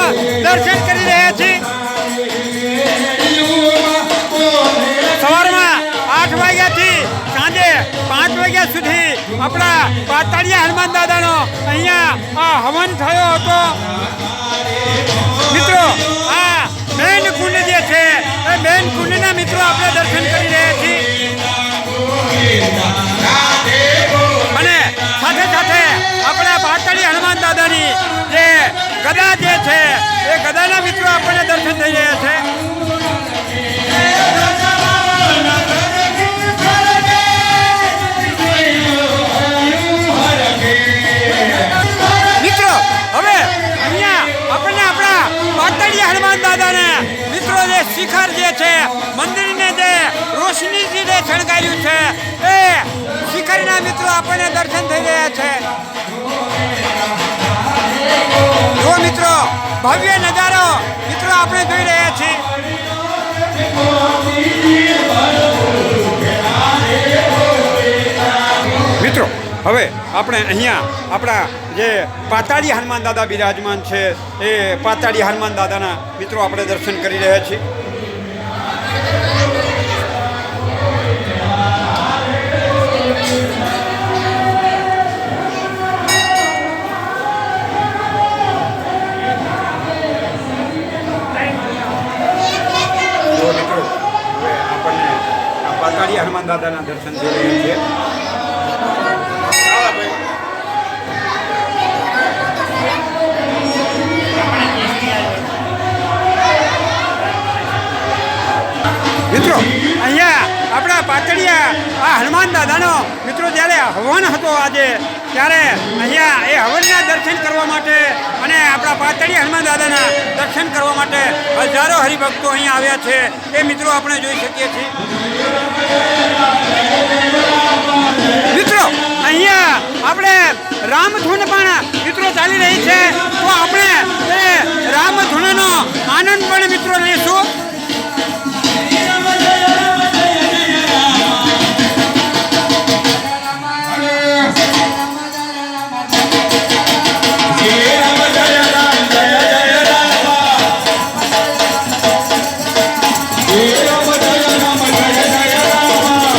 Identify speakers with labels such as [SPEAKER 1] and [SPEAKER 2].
[SPEAKER 1] સંખ્યામાં દર્શન કરી રહ્યા છે. સવારમાં આઠ વાગ્યાથી સાંજે પાંચ વાગ્યા સુધી આપણા પાતાળિયા હનુમાન દાદાનો અહીંયા આ હવન થયો હતો. મિત્રો, આ મેન કુંડ જે છે, એ મેન કુંડના મિત્રો આપણે દર્શન કરી રહ્યા છીએ. ગદા જે છે, એ ગદાના મિત્રો આપણને દર્શન થઈ રહ્યા છે. મિત્રો, હવે અહીંયા આપણને આપણા પાતળિયા હનુમાન દાદાને મિત્રો જે શિખર જે છે, મંદિરને જે રોશનીથી જે શણગાર્યું છે, એ શિખરના મિત્રો આપણને દર્શન થઈ રહ્યા છે. ભવ્ય નજારો મિત્રો આપણે જોઈ રહ્યા છીએ. મિત્રો, હવે આપણે અહીંયા આપણા જે પાતાળી હનુમાન દાદા બિરાજમાન છે, એ પાતાળી હનુમાન દાદાના મિત્રો આપણે દર્શન કરી રહ્યા છીએ. આ હનુમાન દાદાના દર્શન થઈ રહ્યા છે. મિત્રો, અહીંયા આપણા પાતળિયા, આ હનુમાન દાદાનો મિત્રો જ્યારે હવન હતો આજે, ત્યારે અહીંયા માટે હજારો હરિભક્તો અહીં આવ્યા છે. એ મિત્રો આપણે જોઈ શકીએ છીએ.